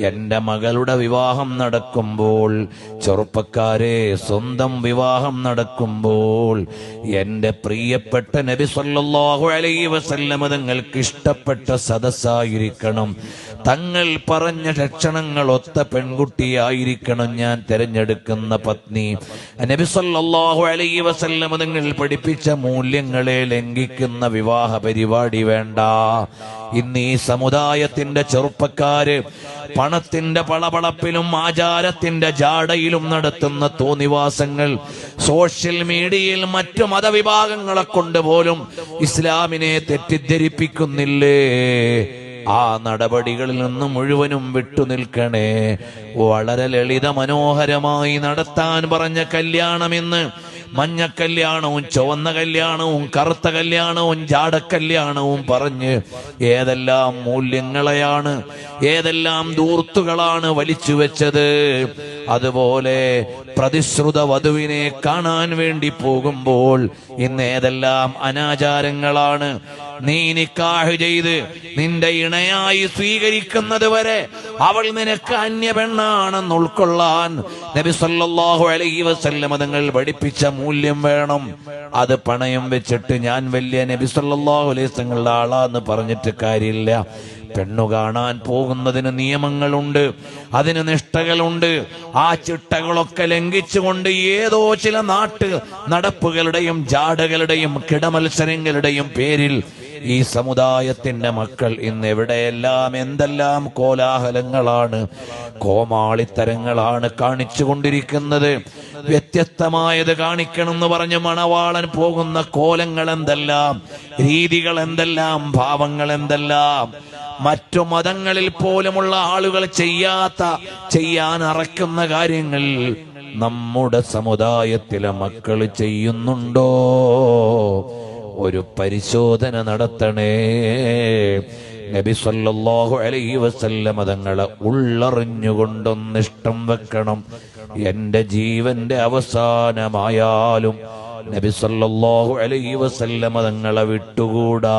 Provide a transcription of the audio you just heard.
എന്റെ മകളുടെ വിവാഹം നടക്കുമ്പോൾ ചെറുപ്പക്കാരെ സ്വന്തം വിവാഹം നടക്കുമ്പോൾ എന്റെ പ്രിയപ്പെട്ട നബി സല്ലാഹു അലൈ വസല്ലമ തങ്ങൾക്ക് ഇഷ്ടപ്പെട്ട സദസ്സായിരിക്കണം. തങ്ങൾ പറഞ്ഞ ലക്ഷണങ്ങൾ ഒത്ത പെൺകുട്ടിയായിരിക്കണം ഞാൻ തിരഞ്ഞെടുക്കുന്ന പത്നി. നബി സല്ലാഹു അലൈ വസല്ലമ തങ്ങൾ പഠിപ്പിച്ച മൂല്യങ്ങളെ ലംഘിക്കുന്ന വിവാഹ പരിപാടി വേണ്ട. ഇന്ന് ഈ സമുദായത്തിന്റെ ചെറുപ്പക്കാര് പണത്തിന്റെ പളപളപ്പിലും ആചാരത്തിന്റെ ജാടയിലും നടത്തുന്ന തോന്നിവാസങ്ങൾ സോഷ്യൽ മീഡിയയിൽ മറ്റു മതവിഭാഗങ്ങളെ കൊണ്ട് പോലും ഇസ്ലാമിനെ തെറ്റിദ്ധരിപ്പിക്കുന്നില്ലേ? ആ നടപടികളിൽ നിന്ന് മുഴുവനും വിട്ടുനിൽക്കണേ വളരെ ലളിത മനോഹരമായി നടത്താൻ പറഞ്ഞ കല്യാണമെന്ന് മഞ്ഞ കല്യാണവും ചുവന്ന കല്യാണവും കറുത്ത കല്യാണവും ജാടക്കല്യാണവും പറഞ്ഞ് ഏതെല്ലാം മൂല്യങ്ങളെയാണ് ഏതെല്ലാം ദൂർത്തുകളാണ് വലിച്ചു വെച്ചത്. അതുപോലെ പ്രതിശ്രുത വധുവിനെ കാണാൻ വേണ്ടി പോകുമ്പോൾ ഇന്ന് ഏതെല്ലാം അനാചാരങ്ങളാണ് നീ നിക്കാഹ് ചെയ്ത് നിന്റെ ഇണയായി സ്വീകരിക്കുന്നത് വരെ അവൾ നിനക്ക് അന്യ പെണ്ണാണെന്ന് ഉൾക്കൊള്ളാൻ നബി സല്ലാഹു അലൈഹി വസല്ലമ തങ്ങൾ പഠിപ്പിച്ച മൂല്യം വേണം. അത് പണയം വെച്ചിട്ട് ഞാൻ വലിയ നബി സല്ലാഹു അലൈഹി തങ്ങളുടെ ആളാന്ന് പറഞ്ഞിട്ട് കാര്യമില്ല. പെണ്ണു കാണാൻ പോകുന്നതിന് നിയമങ്ങളുണ്ട് അതിന് നിഷ്ഠകളുണ്ട്. ആ ചിട്ടകളൊക്കെ ലംഘിച്ചുകൊണ്ട് ഏതോ ചില നാട്ട് നടപ്പുകളുടെയും ജാടകളുടെയും കിടമത്സരങ്ങളുടെയും പേരിൽ ഈ സമുദായത്തിന്റെ മക്കൾ ഇന്ന് എവിടെയെല്ലാം എന്തെല്ലാം കോലാഹലങ്ങളാണ് കോമാളിത്തരങ്ങളാണ് കാണിച്ചുകൊണ്ടിരിക്കുന്നത്. വ്യത്യസ്തമായത് കാണിക്കണമെന്ന് പറഞ്ഞ് മണവാളൻ പോകുന്ന കോലങ്ങൾ എന്തെല്ലാം രീതികൾ എന്തെല്ലാം ഭാവങ്ങൾ എന്തെല്ലാം. മറ്റു മതങ്ങളിൽ പോലുമുള്ള ആളുകൾ ചെയ്യാത്ത ചെയ്യാൻ അറയ്ക്കുന്ന കാര്യങ്ങൾ നമ്മുടെ സമുദായത്തിലെ മക്കൾ ചെയ്യുന്നുണ്ടോ? ഒരു പരിശോധന നടത്തണേ. നബി സല്ലല്ലാഹു അലൈഹി വസല്ലം തങ്ങളെ ഉള്ളറിഞ്ഞുകൊണ്ടൊന്ന് ഇഷ്ടം വെക്കണം. എന്റെ ജീവന്റെ അവസാനമായാലും നബി സല്ലല്ലാഹു അലൈഹി വസല്ലം തങ്ങളെ വിട്ടുകൂടാ.